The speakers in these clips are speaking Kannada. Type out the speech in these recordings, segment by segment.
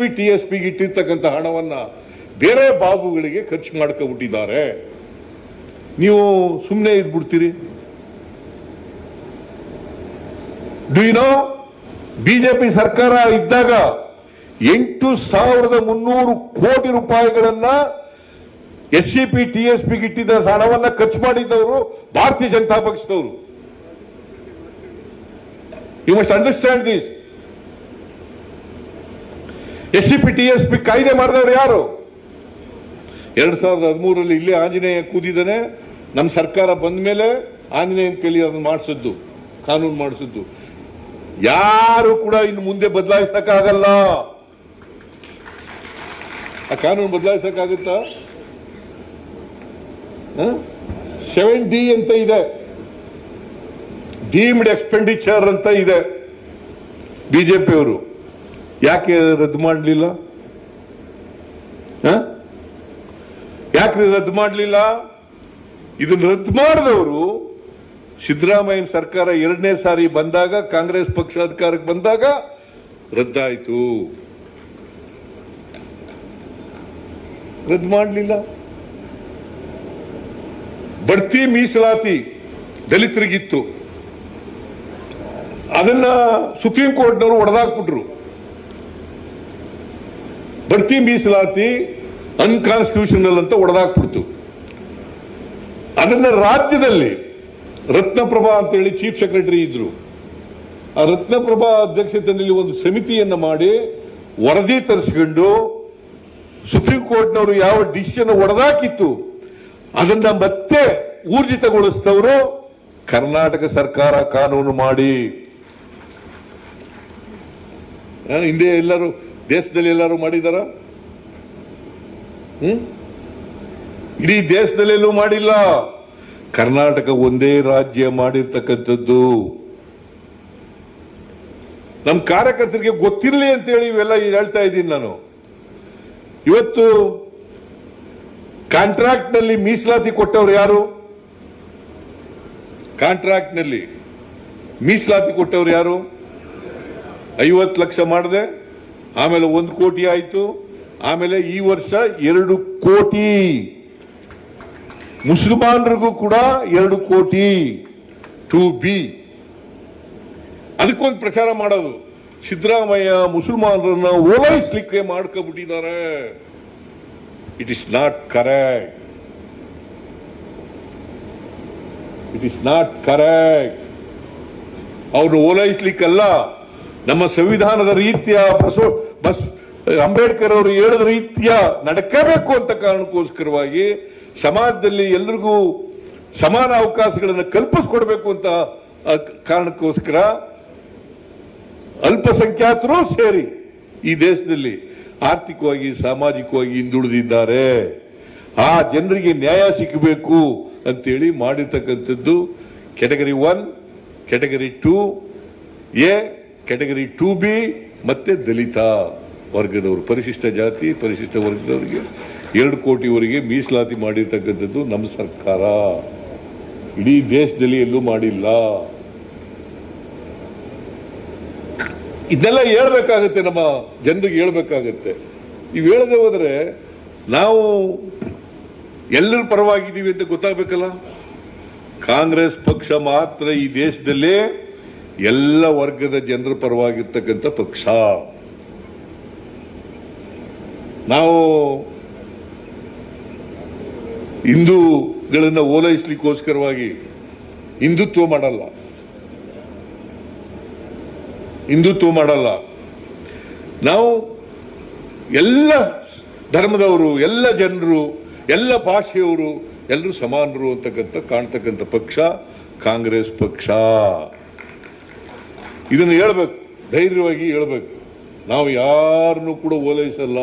ಪಿ ಟಿ ಎಸ್ ಪಿಗೆ ಇಟ್ಟಿರ್ತಕ್ಕಂಥ ಹಣವನ್ನ ಬೇರೆ ಬಾಬುಗಳಿಗೆ ಖರ್ಚು ಮಾಡ್ಕೊಬಿಟ್ಟಿದ್ದಾರೆ ನೀವು ಸುಮ್ಮನೆ ಇದ್ಬಿಡ್ತೀರಿ. ನೋ ಬಿಜೆಪಿ ಸರ್ಕಾರ ಇದ್ದಾಗ ಎಂಟು ಸಾವಿರದ ಮುನ್ನೂರು ಕೋಟಿ ರೂಪಾಯಿಗಳನ್ನ S C P T S ಪಿಗೆ ಇಟ್ಟಿದ್ದ ಹಣವನ್ನ ಖರ್ಚು ಮಾಡಿದ್ದವರು ಭಾರತೀಯ ಜನತಾ ಪಕ್ಷದವರು. You must understand this S C P T S P ಕಾಯ್ದೆ ಮಾಡಿದವರು ಯಾರು? ಎರಡ್ ಸಾವಿರದ ಹದಿಮೂರರಲ್ಲಿ ಇಲ್ಲೇ ಆಂಜನೇಯ ಕೂದಿದ್ದಾನೆ ನಮ್ಮ ಸರ್ಕಾರ ಬಂದ ಮೇಲೆ ಆಂಜನೇಯನ ಕೈಲಿ ಅದನ್ನು ಮಾಡಿಸಿದ್ದು, ಕಾನೂನು ಮಾಡಿಸಿದ್ದು. ಯಾರು ಕೂಡ ಇನ್ನು ಮುಂದೆ ಬದಲಾಯಿಸಕ್ಕಾಗಲ್ಲ. ಆ ಕಾನೂನು ಬದಲಾಯಿಸಕ್ಕಾಗುತ್ತಾ? ಸೆವೆನ್ ಡಿ ಅಂತ ಇದೆ. ಡೀಮ್ಡ್ ಎಕ್ಸ್ಪೆಂಡಿಚರ್ ಅಂತ ಇದೆ. ಬಿಜೆಪಿಯವರು. ಯಾಕೆ ರದ್ದು ಮಾಡಲಿಲ್ಲ? ಯಾಕೆ ರದ್ದು ಮಾಡಲಿಲ್ಲ? ಇದನ್ನು ರದ್ದು ಮಾಡಿದವರು ಸಿದ್ದರಾಮಯ್ಯನ ಸರ್ಕಾರ ಎರಡನೇ ಸಾರಿ ಬಂದಾಗ, ಕಾಂಗ್ರೆಸ್ ಪಕ್ಷ ಅಧಿಕಾರಕ್ಕೆ ಬಂದಾಗ ರದ್ದಾಯಿತು. ರದ್ದು ಮಾಡಲಿಲ್ಲ. ಬಡ್ತಿ ಮೀಸಲಾತಿ ದಲಿತರಿಗಿತ್ತು. ಅದನ್ನ ಸುಪ್ರೀಂ ಕೋರ್ಟ್ನವರು ಒಡೆದಾಕ್ಬಿಟ್ರು. ಬಡ್ತಿ ಮೀಸಲಾತಿ ಅನ್ಕಾನ್ಸ್ಟಿಟ್ಯೂಷನಲ್ ಅಂತ ಒಡೆದಾಕ್ಬಿಡ್ತು. ಅದನ್ನ ರಾಜ್ಯದಲ್ಲಿ ರತ್ನಪ್ರಭಾ ಅಂತೇಳಿ ಚೀಫ್ ಸೆಕ್ರೆಟರಿ ಇದ್ರು. ಆ ರತ್ನಪ್ರಭಾ ಅಧ್ಯಕ್ಷತೆಯಲ್ಲಿ ಒಂದು ಸಮಿತಿಯನ್ನ ಮಾಡಿ ವರದಿ ತರಿಸಿಕೊಂಡು ಸುಪ್ರೀಂ ಕೋರ್ಟ್ನವರು ಯಾವ ಡಿಸಿಷನ್ ಒಡೆದಾಕಿತ್ತು, ಅದನ್ನ ಮತ್ತೆ ಊರ್ಜಿತಗೊಳಿಸಿದವರು ಕರ್ನಾಟಕ ಸರ್ಕಾರ ಕಾನೂನು ಮಾಡಿ. ಹಿಂದೆ ಎಲ್ಲರೂ ದೇಶದಲ್ಲಿ ಎಲ್ಲರೂ ಮಾಡಿದಾರ? ಹ್ಮ್? ಇಡೀ ದೇಶದಲ್ಲೆಲ್ಲೂ ಮಾಡಿಲ್ಲ. ಕರ್ನಾಟಕ ಒಂದೇ ರಾಜ್ಯ ಮಾಡಿರ್ತಕ್ಕಂಥದ್ದು. ನಮ್ಮ ಕಾರ್ಯಕರ್ತರಿಗೆ ಗೊತ್ತಿರಲಿ ಅಂತೇಳಿ ಇವೆಲ್ಲ ಹೇಳ್ತಾ ಇದ್ದೀನಿ ನಾನು. ಇವತ್ತು ಕಾಂಟ್ರಾಕ್ಟ್ನಲ್ಲಿ ಮೀಸಲಾತಿ ಕೊಟ್ಟವ್ರು ಯಾರು? ಕಾಂಟ್ರಾಕ್ಟ್ನಲ್ಲಿ ಮೀಸಲಾತಿ ಕೊಟ್ಟವ್ರು ಯಾರು? ಐವತ್ತು ಲಕ್ಷ ಮಾಡಿದೆ. ಆಮೇಲೆ ಒಂದು ಕೋಟಿ ಆಯಿತು. ಆಮೇಲೆ ಈ ವರ್ಷ ಎರಡು ಕೋಟಿ. ಮುಸಲ್ಮಾನರಿಗೂ ಕೂಡ ಎರಡು ಕೋಟಿ ಟು ಬಿ ಅದಕ್ಕೊಂದು ಪ್ರಚಾರ ಮಾಡೋದು. ಸಿದ್ದರಾಮಯ್ಯ ಮುಸಲ್ಮಾನರನ್ನ ಓಲೈಸ್ಲಿಕ್ಕೆ ಮಾಡ್ಕೊಬಿಟ್ಟಿದ್ದಾರೆ. It is not correct it is not correct ಅವ್ರನ್ನ ಓಲೈಸ್ಲಿಕ್ಕಲ್ಲ. ನಮ್ಮ ಸಂವಿಧಾನದ ರೀತಿಯ ಬಸವ ಬಸ್ ಅಂಬೇಡ್ಕರ್ ಅವರು ಹೇಳಿದ ರೀತಿಯ ನಡಕಬೇಕು ಅಂತ ಕಾರಣಕ್ಕೋಸ್ಕರವಾಗಿ ಸಮಾಜದಲ್ಲಿ ಎಲ್ರಿಗೂ ಸಮಾನ ಅವಕಾಶಗಳನ್ನು ಕಲ್ಪಿಸ್ಕೊಡ್ಬೇಕು ಅಂತ ಕಾರಣಕ್ಕೋಸ್ಕರ ಅಲ್ಪಸಂಖ್ಯಾತರು ಸೇರಿ ಈ ದೇಶದಲ್ಲಿ ಆರ್ಥಿಕವಾಗಿ, ಸಾಮಾಜಿಕವಾಗಿ ಹಿಂದುಳಿದಿದ್ದಾರೆ. ಆ ಜನರಿಗೆ ನ್ಯಾಯ ಸಿಕ್ಕಬೇಕು ಅಂತೇಳಿ ಮಾಡಿರ್ತಕ್ಕಂಥದ್ದು. Category one category two, A category two B ಮತ್ತೆ ದಲಿತ ವರ್ಗದವರು, ಪರಿಶಿಷ್ಟ ಜಾತಿ, ಪರಿಶಿಷ್ಟ ವರ್ಗದವರಿಗೆ ಎರಡು ಕೋಟಿವರೆಗೆ ಮೀಸಲಾತಿ ಮಾಡಿರ್ತಕ್ಕಂಥದ್ದು ನಮ್ಮ ಸರ್ಕಾರ. ಇಡೀ ದೇಶದಲ್ಲಿ ಎಲ್ಲೂ ಮಾಡಿಲ್ಲ. ಇದನ್ನೆಲ್ಲ ಹೇಳ್ಬೇಕಾಗತ್ತೆ, ನಮ್ಮ ಜನರಿಗೆ ಹೇಳ್ಬೇಕಾಗತ್ತೆ. ನೀವು ಹೇಳದೆ ಹೋದ್ರೆ ನಾವು ಎಲ್ಲರ ಪರವಾಗಿದ್ದೀವಿ ಅಂತ ಗೊತ್ತಾಗಬೇಕಲ್ಲ? ಕಾಂಗ್ರೆಸ್ ಪಕ್ಷ ಮಾತ್ರ ಈ ದೇಶದಲ್ಲೇ ಎಲ್ಲ ವರ್ಗದ ಜನರ ಪರವಾಗಿರ್ತಕ್ಕಂಥ ಪಕ್ಷ. ನಾವು ಹಿಂದೂಗಳನ್ನು ಓಲೈಸ್ಲಿಕ್ಕೋಸ್ಕರವಾಗಿ ಹಿಂದುತ್ವ ಮಾಡಲ್ಲ. ಹಿಂದುತ್ವ ಮಾಡಲ್ಲ. ನಾವು ಎಲ್ಲ ಧರ್ಮದವರು, ಎಲ್ಲ ಜನರು, ಎಲ್ಲ ಭಾಷೆಯವರು ಎಲ್ಲರೂ ಸಮಾನರು ಅಂತಕ್ಕಂಥ ಕಾಣ್ತಕ್ಕಂಥ ಪಕ್ಷ ಕಾಂಗ್ರೆಸ್ ಪಕ್ಷ. ಇದನ್ನು ಹೇಳ್ಬೇಕು, ಧೈರ್ಯವಾಗಿ ಹೇಳ್ಬೇಕು. ನಾವು ಯಾರನ್ನು ಕೂಡ ಓಲೈಸಲ್ಲ.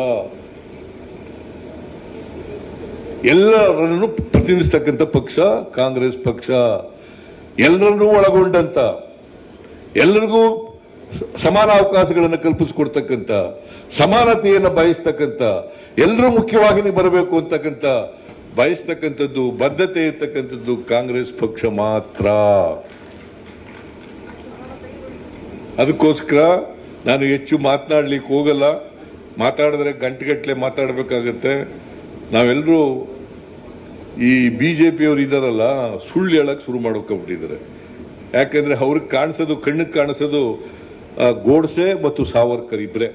ಎಲ್ಲರನ್ನು ಪ್ರತಿನಿಧಿಸ್ತಕ್ಕಂಥ ಪಕ್ಷ, ಕಾಂಗ್ರೆಸ್ ಪಕ್ಷ. ಎಲ್ಲರನ್ನೂ ಒಳಗೊಂಡಂತ, ಎಲ್ಲರಿಗೂ ಸಮಾನ ಅವಕಾಶಗಳನ್ನು ಕಲ್ಪಿಸಿಕೊಡ್ತಕ್ಕಂಥ, ಸಮಾನತೆಯನ್ನು ಬಯಸ್ತಕ್ಕಂಥ, ಎಲ್ಲರೂ ಮುಖ್ಯವಾಗಿ ಬರಬೇಕು ಅಂತಕ್ಕಂಥ, ಬಯಸ್ತಕ್ಕಂಥದ್ದು, ಬದ್ಧತೆ ಇರ್ತಕ್ಕಂಥದ್ದು ಕಾಂಗ್ರೆಸ್ ಪಕ್ಷ ಮಾತ್ರ. ಅದಕ್ಕೋಸ್ಕರ ನಾನು ಹೆಚ್ಚು ಮಾತನಾಡ್ಲಿಕ್ಕೆ ಹೋಗಲ್ಲ. ಮಾತಾಡಿದ್ರೆ ಗಂಟೆಗಟ್ಟಲೆ ಮಾತಾಡಬೇಕಾಗತ್ತೆ. ನಾವೆಲ್ಲರೂ ಈ ಬಿಜೆಪಿಯವರು ಇದಾರಲ್ಲ, ಸುಳ್ಳು ಹೇಳಕ್ ಶುರು ಮಾಡ್ಕೊಂಡ್ಬಿಟ್ಟಿದ್ದಾರೆ. ಯಾಕಂದ್ರೆ ಅವ್ರಿಗೆ ಕಾಣಿಸೋದು, ಕಣ್ಣಿಗೆ ಕಾಣಿಸೋದು ಗೋಡ್ಸೆ ಮತ್ತು ಸಾವರ್ಕರ್ ಇಬ್ಬರೇ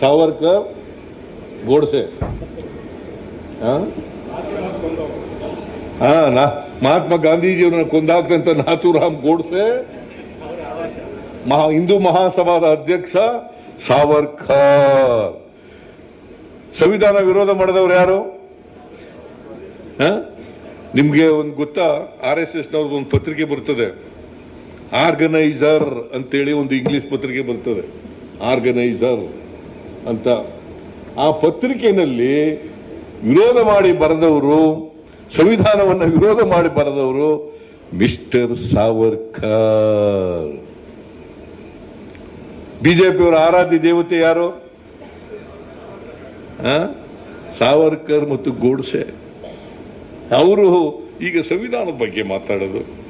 ಸಾವರ್ಕರ್, ಗೋಡ್ಸೆ. ಹಾಂ ನಾ- ಮಹಾತ್ಮ ಗಾಂಧೀಜಿಯವರನ್ನ ಕೊಂದಾಕ್ತಂತ ನಾಥೂರಾಮ್ ಗೋಡ್ಸೆ, ಮಹಾ, ಹಿಂದೂ ಮಹಾಸಭಾದ ಅಧ್ಯಕ್ಷ ಸಾವರ್ಕರ್. ಸಂವಿಧಾನ ವಿರೋಧ ಮಾಡಿದವರು ಯಾರು? ನಿಮ್ಗೆ ಒಂದು ಗೊತ್ತಾ? ಆರ್ ಎಸ್ ಎಸ್ ನವ್ರದ್ದು ಒಂದು ಪತ್ರಿಕೆ ಬರ್ತದೆ. ಆರ್ಗನೈಸರ್ ಅಂತೇಳಿ ಒಂದು ಇಂಗ್ಲಿಷ್ ಪತ್ರಿಕೆ ಬರ್ತದೆ. ಆರ್ಗನೈಸರ್ ಅಂತ. ಆ ಪತ್ರಿಕೆಯಲ್ಲಿ ವಿರೋಧ ಮಾಡಿ ಬರೆದವರು ಸಂವಿಧಾನವನ್ನು ವಿರೋಧ ಮಾಡಿ ಬರೆದವರು ಮಿಸ್ಟರ್ ಸಾವರ್ಕರ್. ಬಿಜೆಪಿಯವರ ಆರಾಧ್ಯ ದೇವತೆ ಯಾರು? ಸಾವರ್ಕರ್ ಮತ್ತು ಗೋಡ್ಸೆ. ಅವರು ಈಗ ಸಂವಿಧಾನದ ಬಗ್ಗೆ ಮಾತಾಡೋದು.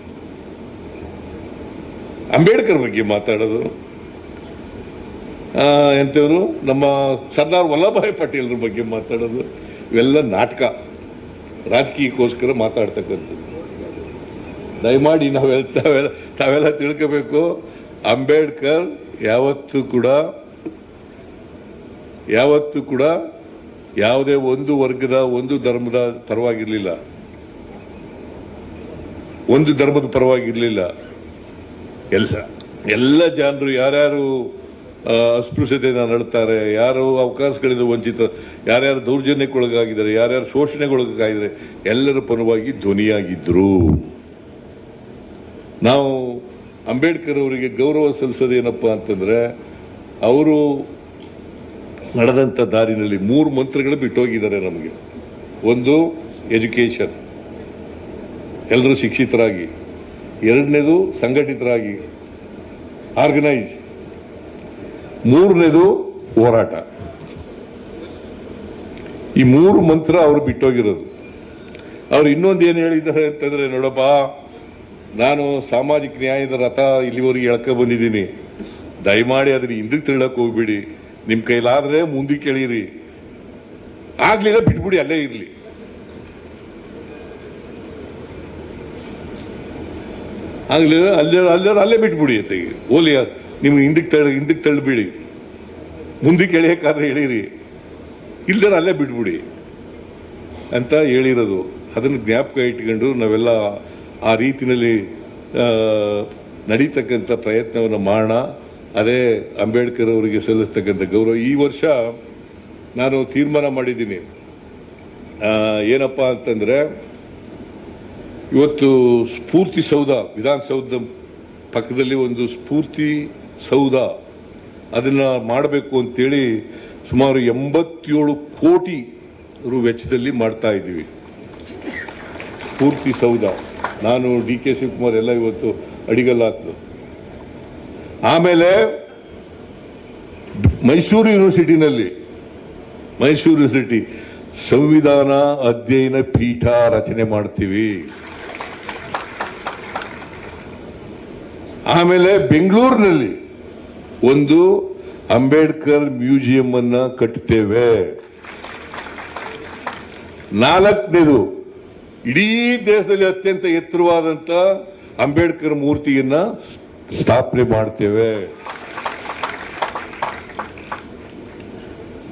ಅಂಬೇಡ್ಕರ್ ಬಗ್ಗೆ ಮಾತಾಡೋದು. ಎಂಥವರು ನಮ್ಮ ಸರ್ದಾರ್ ವಲ್ಲಭಾಯ್ ಪಟೇಲ್ರ ಬಗ್ಗೆ ಮಾತಾಡೋದು. ಇವೆಲ್ಲ ನಾಟಕ. ರಾಜಕೀಯಕ್ಕೋಸ್ಕರ ಮಾತಾಡ್ತಕ್ಕಂಥದ್ದು. ದಯಮಾಡಿ ನಾವೆಲ್ಲ ತಾವೆಲ್ಲ ತಾವೆಲ್ಲ ತಿಳ್ಕೋಬೇಕು. ಅಂಬೇಡ್ಕರ್ ಯಾವತ್ತೂ ಕೂಡ ಯಾವತ್ತೂ ಕೂಡ ಯಾವುದೇ ಒಂದು ವರ್ಗದ ಒಂದು ಧರ್ಮದ ಪರವಾಗಿರಲಿಲ್ಲ. ಒಂದು ಧರ್ಮದ ಪರವಾಗಿರಲಿಲ್ಲ. ಎಲ್ಲ ಎಲ್ಲ ಜನರು ಯಾರ್ಯಾರು ಅಸ್ಪೃಶ್ಯತೆಯನ್ನು ನಡ್ತಾರೆ ಯಾರು ಅವಕಾಶಗಳಿಂದ ವಂಚಿತ, ಯಾರ್ಯಾರು ದೌರ್ಜನ್ಯಕ್ಕೊಳಗಾಗಿದ್ದಾರೆ, ಯಾರ್ಯಾರು ಶೋಷಣೆಗೊಳಗಾಗಿದ್ದಾರೆ, ಎಲ್ಲರ ಪರವಾಗಿ ಧ್ವನಿಯಾಗಿದ್ದರು ನಾವು ಅಂಬೇಡ್ಕರ್ ಅವರಿಗೆ ಗೌರವ ಸಲ್ಲಿಸೋದೇನಪ್ಪ ಅಂತಂದ್ರೆ, ಅವರು ನಡೆದಂಥ ದಾರಿನಲ್ಲಿ ಮೂರು ಮಂತ್ರಗಳು ಬಿಟ್ಟೋಗಿದ್ದಾರೆ ನಮಗೆ. ಒಂದು, ಎಜುಕೇಷನ್. ಎಲ್ಲರೂ ಶಿಕ್ಷಿತರಾಗಿ. ಎರಡನೇದು, ಸಂಘಟಿತರಾಗಿ. ಆರ್ಗನೈಸ್. ಮೂರನೇದು ಹೋರಾಟ. ಈ ಮೂರು ಮಂತ್ರ ಅವರು ಬಿಟ್ಟೋಗಿರೋದು. ಅವ್ರು ಇನ್ನೊಂದು ಏನು ಹೇಳಿದ್ದಾರೆ ಅಂತಂದ್ರೆ, ನೋಡಪ್ಪ, ನಾನು ಸಾಮಾಜಿಕ ನ್ಯಾಯದ ರಥ ಇಲ್ಲಿವರೆಗೆ ಎಳ್ಕೊ ಬಂದಿದ್ದೀನಿ. ದಯಮಾಡಿ ಅದನ್ನ ಹಿಂದಕ್ಕೆ ತಿಳಕ್ ಹೋಗ್ಬಿಡಿ. ನಿಮ್ ಕೈಲಾದ್ರೆ ಮುಂದಕ್ಕೆ ಎಳೀರಿ. ಆಗ್ಲಿಲ್ಲ ಬಿಟ್ಬಿಡಿ, ಅಲ್ಲೇ ಇರ್ಲಿ. ಆಗ್ಲಿಲ್ಲ, ಅಲ್ಲೇ ಅಲ್ಲೇ ಅಲ್ಲೇ ಬಿಟ್ಬಿಡಿ ಅಂತ ಓಲಿ ನಿಮ್ಗೆ ಹಿಂದಕ್ಕೆ ತಳ್ಳಿ, ಹಿಂದಕ್ಕೆ ತಳ್ಳಿಬಿಡಿ ಮುಂದಕ್ಕೆ ಎಳೆಯಕ್ಕಾದ್ರೆ ಎಳೀರಿ ಇಲ್ದಾರ ಅಲ್ಲೇ ಬಿಟ್ಬಿಡಿ ಅಂತ ಹೇಳಿರೋದು. ಅದನ್ನು ಜ್ಞಾಪಕ ಇಟ್ಕೊಂಡು ನಾವೆಲ್ಲ ಆ ರೀತಿಯಲ್ಲಿ ನಡೀತಕ್ಕಂಥ ಪ್ರಯತ್ನವನ್ನು ಮಾಡೋಣ. ಅದೇ ಅಂಬೇಡ್ಕರ್ ಅವರಿಗೆ ಸಲ್ಲಿಸ್ತಕ್ಕಂಥ ಗೌರವ. ಈ ವರ್ಷ ನಾನು ತೀರ್ಮಾನ ಮಾಡಿದ್ದೀನಿ. ಏನಪ್ಪ ಅಂತಂದ್ರೆ, ಇವತ್ತು ಸ್ಫೂರ್ತಿ ಸೌಧ ವಿಧಾನಸೌಧ ಪಕ್ಕದಲ್ಲಿ ಒಂದು ಸ್ಫೂರ್ತಿ ಸೌಧ. ಅದನ್ನು ಮಾಡಬೇಕು ಅಂತೇಳಿ ಸುಮಾರು ಎಂಬತ್ತೇಳು ಕೋಟಿ ರು ವೆಚ್ಚದಲ್ಲಿ ಮಾಡ್ತಾ ಇದ್ದೀವಿ. ಪೂರ್ತಿ ಸೌಧ. ನಾನು ಡಿ ಕೆ ಶಿವಕುಮಾರ್ ಎಲ್ಲ ಇವತ್ತು ಅಡಿಗಲ್ಲ ಆಮೇಲೆ ಮೈಸೂರು ಯೂನಿವರ್ಸಿಟಿನಲ್ಲಿ, ಮೈಸೂರು ಯೂನಿವರ್ಸಿಟಿ ಸಂವಿಧಾನ ಅಧ್ಯಯನ ಪೀಠ ರಚನೆ ಮಾಡ್ತೀವಿ. ಆಮೇಲೆ ಬೆಂಗಳೂರಿನಲ್ಲಿ ಒಂದು ಅಂಬೇಡ್ಕರ್ ಮ್ಯೂಸಿಯಂ ಅನ್ನ ಕಟ್ಟುತ್ತೇವೆ ನಾಲ್ಕನೇದು, ಇಡೀ ದೇಶದಲ್ಲಿ ಅತ್ಯಂತ ಎತ್ತರವಾದಂತ ಅಂಬೇಡ್ಕರ್ ಮೂರ್ತಿಯನ್ನ ಸ್ಥಾಪನೆ ಮಾಡ್ತೇವೆ.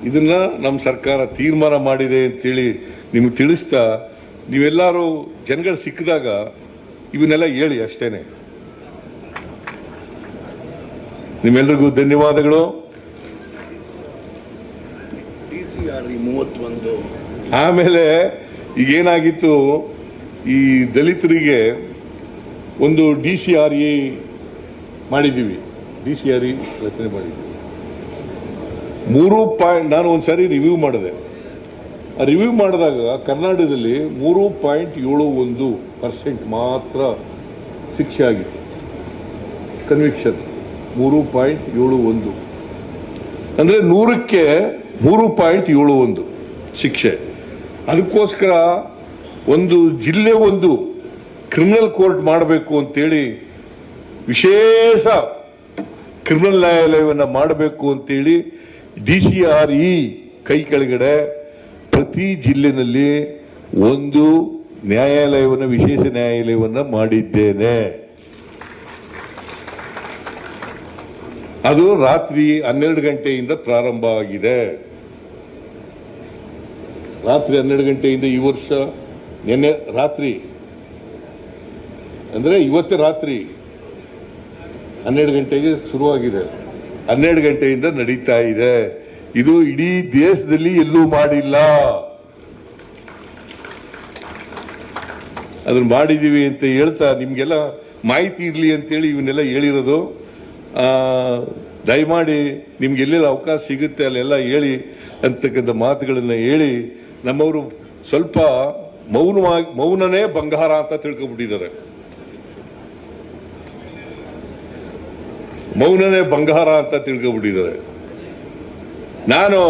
ಇದನ್ನ ನಮ್ಮ ಸರ್ಕಾರ ತೀರ್ಮಾನ ಮಾಡಿದೆ ಅಂತೇಳಿ ನಿಮ್ಗೆ ತಿಳಿಸ್ತಾ ನೀವೆಲ್ಲರೂ ಜನಗಳು ಸಿಕ್ಕಿದಾಗ ಇವನ್ನೆಲ್ಲ ಹೇಳಿ ಅಷ್ಟೇನೆ. ನಿಮ್ಮೆಲ್ಲರಿಗೂ ಧನ್ಯವಾದಗಳು. ಆಮೇಲೆ ಈಗ ಏನಾಗಿತ್ತು ಈ ದಲಿತರಿಗೆ ಒಂದು ಡಿ ಸಿ ಆರ್ ಇ ಮಾಡಿದ್ದೀವಿ. ಡಿ ಸಿ ಆರ್ ಇ ರಚನೆ ಮಾಡಿದ್ದೀವಿ. ಮೂರು ಪಾಯಿಂಟ್ ನಾನು ಒಂದ್ಸಾರಿ ರಿವ್ಯೂ ಮಾಡಿದೆ. ಆ ರಿವ್ಯೂ ಮಾಡಿದಾಗ ಕರ್ನಾಟಕದಲ್ಲಿ ಮೂರು ಪಾಯಿಂಟ್ ಏಳು ಒಂದು ಪರ್ಸೆಂಟ್ ಮಾತ್ರ ಶಿಕ್ಷೆ ಆಗಿತ್ತು. ಕನ್ವಿಕ್ಷನ್ ಮೂರು ಪಾಯಿಂಟ್ ಏಳು ಒಂದು. ಅಂದ್ರೆ ನೂರಕ್ಕೆ ಮೂರು ಪಾಯಿಂಟ್ ಏಳು ಒಂದು ಶಿಕ್ಷೆ. ಅದಕ್ಕೋಸ್ಕರ ಒಂದು ಜಿಲ್ಲೆ ಒಂದು ಕ್ರಿಮಿನಲ್ ಕೋರ್ಟ್ ಮಾಡಬೇಕು ಅಂತೇಳಿ ವಿಶೇಷ ಕ್ರಿಮಿನಲ್ ನ್ಯಾಯಾಲಯವನ್ನು ಮಾಡಬೇಕು ಅಂತೇಳಿ ಡಿ ಸಿ ಆರ್ ಇ ಕೈ ಕೆಳಗಡೆ ಪ್ರತಿ ಜಿಲ್ಲೆನಲ್ಲಿ ಒಂದು ನ್ಯಾಯಾಲಯವನ್ನು, ವಿಶೇಷ ನ್ಯಾಯಾಲಯವನ್ನು ಮಾಡಿದ್ದೇನೆ. ಅದು ರಾತ್ರಿ ಹನ್ನೆರಡು ಗಂಟೆಯಿಂದ ಪ್ರಾರಂಭ ಆಗಿದೆ. ರಾತ್ರಿ ಹನ್ನೆರಡು ಗಂಟೆಯಿಂದ ಈ ವರ್ಷ ನಿನ್ನೆ ರಾತ್ರಿ, ಅಂದ್ರೆ ಇವತ್ತೇ ರಾತ್ರಿ ಹನ್ನೆರಡು ಗಂಟೆಗೆ ಶುರುವಾಗಿದೆ. ಹನ್ನೆರಡು ಗಂಟೆಯಿಂದ ನಡೀತಾ ಇದೆ. ಇದು ಇಡೀ ದೇಶದಲ್ಲಿ ಎಲ್ಲೂ ಮಾಡಿಲ್ಲ. ಅದನ್ನ ಮಾಡಿದೀವಿ ಅಂತ ಹೇಳ್ತಾ ನಿಮ್ಗೆಲ್ಲ ಮಾಹಿತಿ ಇರಲಿ ಅಂತೇಳಿ ಇವನ್ನೆಲ್ಲ ಹೇಳಿರೋದು. ದಯಮಾಡಿ ನಿಮ್ಗೆ ಎಲ್ಲೆಲ್ಲ ಅವಕಾಶ ಸಿಗುತ್ತೆ ಅಲ್ಲೆಲ್ಲ ಹೇಳಿ ಅಂತಕ್ಕಂಥ ಮಾತುಗಳನ್ನ ಹೇಳಿ ನಮ್ಮವರು ಸ್ವಲ್ಪ ಮೌನವಾಗಿ, ಮೌನನೇ ಬಂಗಾರ ಅಂತ ತಿಳ್ಕೊಬಿಟ್ಟಿದ್ದಾರೆ ಮೌನನೇ ಬಂಗಾರ ಅಂತ ತಿಳ್ಕೊಬಿಟ್ಟಿದ್ದಾರೆ ನಾನು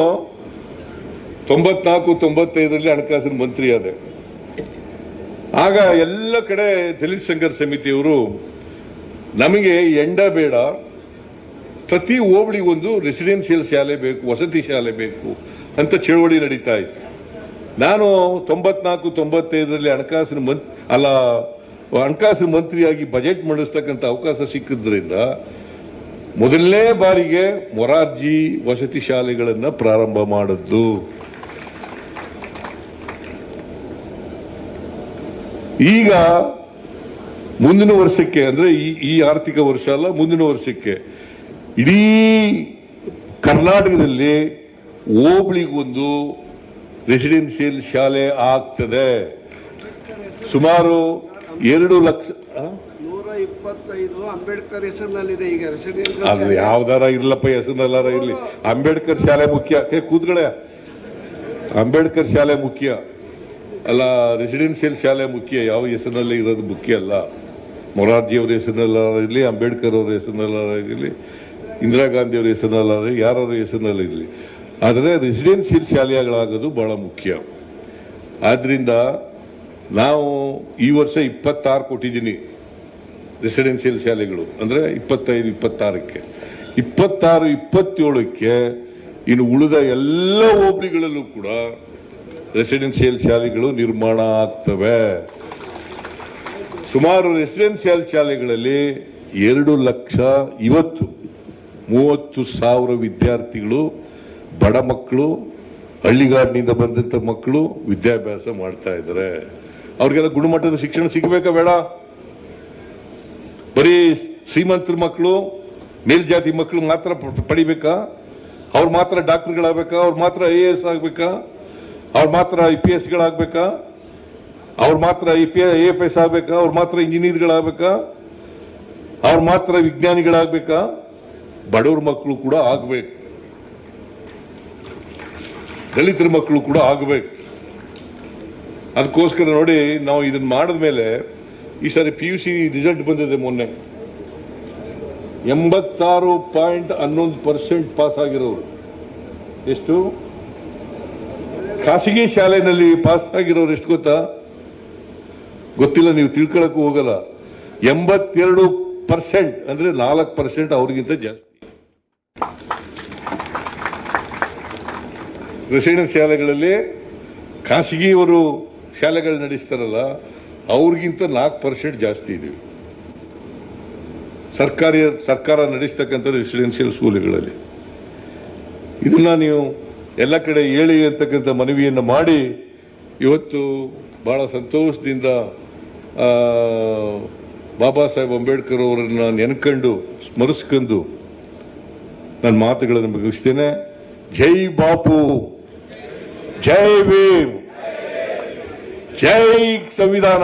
ತೊಂಬತ್ನಾಲ್ಕು, ತೊಂಬತ್ತೈದರಲ್ಲಿ ಹಣಕಾಸಿನ ಮಂತ್ರಿ ಆದೆ. ಆಗ ಎಲ್ಲ ಕಡೆ ದಲಿತ ಸಂಘರ್ಷ ಸಮಿತಿಯವರು ನಮಗೆ ಎಂಡ ಬೇಡ ಪ್ರತಿ ಹೋಬಳಿಗೊಂದು ರೆಸಿಡೆನ್ಷಿಯಲ್ ಶಾಲೆ ಬೇಕು, ವಸತಿ ಶಾಲೆ ಬೇಕು ಅಂತ ಚಳವಳಿ ನಡೀತಾ ಇತ್ತು. ನಾನು ತೊಂಬತ್ನಾಲ್ಕು, ತೊಂಬತ್ತೈದರಲ್ಲಿ ಹಣಕಾಸಿನ ಮಂತ್, ಅಲ್ಲ, ಹಣಕಾಸಿನ ಮಂತ್ರಿಯಾಗಿ ಬಜೆಟ್ ಮಂಡಿಸ್ತಕ್ಕಂಥ ಅವಕಾಶ ಸಿಕ್ಕಿದ್ರಿಂದ ಮೊದಲನೇ ಬಾರಿಗೆ ಮೊರಾರ್ಜಿ ವಸತಿ ಶಾಲೆಗಳನ್ನು ಪ್ರಾರಂಭ ಮಾಡದ್ದು. ಈಗ ಮುಂದಿನ ವರ್ಷಕ್ಕೆ, ಅಂದ್ರೆ ಈ ಈ ಆರ್ಥಿಕ ವರ್ಷ ಅಲ್ಲ, ಮುಂದಿನ ವರ್ಷಕ್ಕೆ ಇಡೀ ಕರ್ನಾಟಕದಲ್ಲಿ ಹೋಬಳಿಗೊಂದು ರೆಸಿಡೆನ್ಷಿಯಲ್ ಶಾಲೆ ಆಗ್ತದೆ. ಸುಮಾರು ಎರಡು ಲಕ್ಷ ಅಂಬೇಡ್ಕರ್ ಹೆಸರಿನಲ್ಲಿದೆ ಈಗ ಅದು ಯಾವ್ದಾರ ಇರ್ಲಪ್ಪ ಹೆಸರಿನಲ್ಲಾರ ಇರ್ಲಿ. ಅಂಬೇಡ್ಕರ್ ಶಾಲೆ ಮುಖ್ಯ. ಏ ಕೂತ್ಗಡೆ ಅಂಬೇಡ್ಕರ್ ಶಾಲೆ ಮುಖ್ಯ. ಅಲ್ಲ ರೆಸಿಡೆನ್ಷಿಯಲ್ ಶಾಲೆ ಮುಖ್ಯ. ಯಾವ ಹೆಸರಿನಲ್ಲಿ ಇರೋದು ಮುಖ್ಯ ಅಲ್ಲ. ಮೊರಾರ್ಜಿ ಅವ್ರ ಹೆಸರಿನಲ್ಲಾರ ಇರಲಿ ಅಂಬೇಡ್ಕರ್ ಅವರ ಹೆಸರಿನಲ್ಲಾರ ಇರಲಿ. ಇಂದಿರಾ ಗಾಂಧಿಯವರ ಹೆಸರಿನಲ್ಲಾದರೆ ಹೆಸರಿನಲ್ಲಿರಲಿ ಹೆಸರಿನಲ್ಲಿ ಇರಲಿ. ಆದರೆ ರೆಸಿಡೆನ್ಸಿಯಲ್ ಶಾಲೆಗಳಾಗೋದು ಬಹಳ ಮುಖ್ಯ. ಆದ್ದರಿಂದ ನಾವು ಈ ವರ್ಷ ಇಪ್ಪತ್ತಾರು ಕೊಟ್ಟಿದ್ದೀನಿ ರೆಸಿಡೆನ್ಷಿಯಲ್ ಶಾಲೆಗಳು. ಅಂದರೆ ಇಪ್ಪತ್ತೈದು, ಇಪ್ಪತ್ತಾರಕ್ಕೆ. ಇಪ್ಪತ್ತಾರು, ಇಪ್ಪತ್ತೇಳಕ್ಕೆ ಇನ್ನು ಉಳಿದ ಎಲ್ಲ ಹೋಬಳಿಗಳಲ್ಲೂ ಕೂಡ ರೆಸಿಡೆನ್ಷಿಯಲ್ ಶಾಲೆಗಳು ನಿರ್ಮಾಣ ಆಗ್ತವೆ. ಸುಮಾರು ರೆಸಿಡೆನ್ಷಿಯಲ್ ಶಾಲೆಗಳಲ್ಲಿ ಎರಡು ಲಕ್ಷ ಇವತ್ತು ಮೂವತ್ತು ಸಾವಿರ ವಿದ್ಯಾರ್ಥಿಗಳು, ಬಡ ಮಕ್ಕಳು ಹಳ್ಳಿಗಾಡಿನಿಂದ ಬಂದಂತ ಮಕ್ಕಳು ವಿದ್ಯಾಭ್ಯಾಸ ಮಾಡ್ತಾ ಇದ್ದಾರೆ. ಅವ್ರಿಗೆಲ್ಲ ಗುಣಮಟ್ಟದ ಶಿಕ್ಷಣ ಸಿಗಬೇಕಾ ಬೇಡ? ಬರೀ ಶ್ರೀಮಂತರ ಮಕ್ಕಳು, ಮೇಲ್ಜಾತಿ ಮಕ್ಕಳು ಮಾತ್ರ ಪಡಿಬೇಕಾ? ಅವ್ರು ಮಾತ್ರ ಡಾಕ್ಟರ್ಗಳಾಗಬೇಕಾ? ಅವ್ರು ಮಾತ್ರ ಐ ಎ ಎಸ್ ಆಗಬೇಕಾ? ಅವ್ರು ಮಾತ್ರ ಐ ಪಿ ಎಸ್ ಗಳಾಗಬೇಕಾ? ಅವ್ರು ಮಾತ್ರ I P I F S ಆಗಬೇಕಾ? ಅವ್ರು ಮಾತ್ರ ಇಂಜಿನಿಯರ್ಗಳಾಗಬೇಕಾ ಅವ್ರು ಮಾತ್ರ ವಿಜ್ಞಾನಿಗಳಾಗಬೇಕಾ? ಬಡವ್ರ ಮಕ್ಕಳು ಕೂಡ ಆಗ್ಬೇಕು. ದಲಿತರ ಮಕ್ಕಳು ಕೂಡ ಆಗಬೇಕು. ಅದಕ್ಕೋಸ್ಕರ ನೋಡಿ, ನಾವು ಇದನ್ನ ಮಾಡಿದ್ಮೇಲೆ ಈ ಸಾರಿ ಪಿ ಯು ಸಿ ರಿಸಲ್ಟ್ ಬಂದಿದೆ ಮೊನ್ನೆ. ಎಂಬತ್ತಾರು ಪಾಯಿಂಟ್ ಹನ್ನೊಂದು ಪರ್ಸೆಂಟ್ ಪಾಸ್ ಆಗಿರೋರು. ಎಷ್ಟು? ಖಾಸಗಿ ಶಾಲೆಯಲ್ಲಿ ಪಾಸ್ ಆಗಿರೋರು ಎಷ್ಟು ಗೊತ್ತಾ? ಗೊತ್ತಿಲ್ಲ, ನೀವು ತಿಳ್ಕೊಳಕ್ಕೂ ಹೋಗಲ್ಲ. ಎಂಬತ್ತೆರಡು ಪರ್ಸೆಂಟ್ ಅಂದ್ರೆ ನಾಲ್ಕು ಪರ್ಸೆಂಟ್ ಅವ್ರಿಗಿಂತ ಜಾಸ್ತಿ. ರೆಸಿಡೆನ್ಸ್ ಶಾಲೆಗಳಲ್ಲಿ ಖಾಸಗಿಯವರು ಶಾಲೆಗಳು ನಡೆಸ್ತಾರಲ್ಲ, ಅವ್ರಿಗಿಂತ ನಾಲ್ಕು ಪರ್ಸೆಂಟ್ ಜಾಸ್ತಿ ಇದೆ. ಸರ್ಕಾರಿ, ಸರ್ಕಾರ ನಡೆಸ್ತಕ್ಕಂಥ ರೆಸಿಡೆನ್ಷಿಯಲ್ ಸ್ಕೂಲ್ಗಳಲ್ಲಿ ಇದನ್ನ ನೀವು ಎಲ್ಲ ಕಡೆ ಹೇಳಿ ಅಂತಕ್ಕಂಥ ಮನವಿಯನ್ನು ಮಾಡಿ, ಇವತ್ತು ಬಹಳ ಸಂತೋಷದಿಂದ ಬಾಬಾ ಸಾಹೇಬ್ ಅಂಬೇಡ್ಕರ್ ಅವರನ್ನು ನೆನ್ಕೊಂಡು, ಸ್ಮರಿಸ್ಕೊಂಡು ನನ್ನ ಮಾತುಗಳನ್ನು ಮುಗಿಸ್ತೇನೆ. ಜೈ ಬಾಪು. ಜೈ ಭೀಮ್. ಜೈ ಸಂವಿಧಾನ.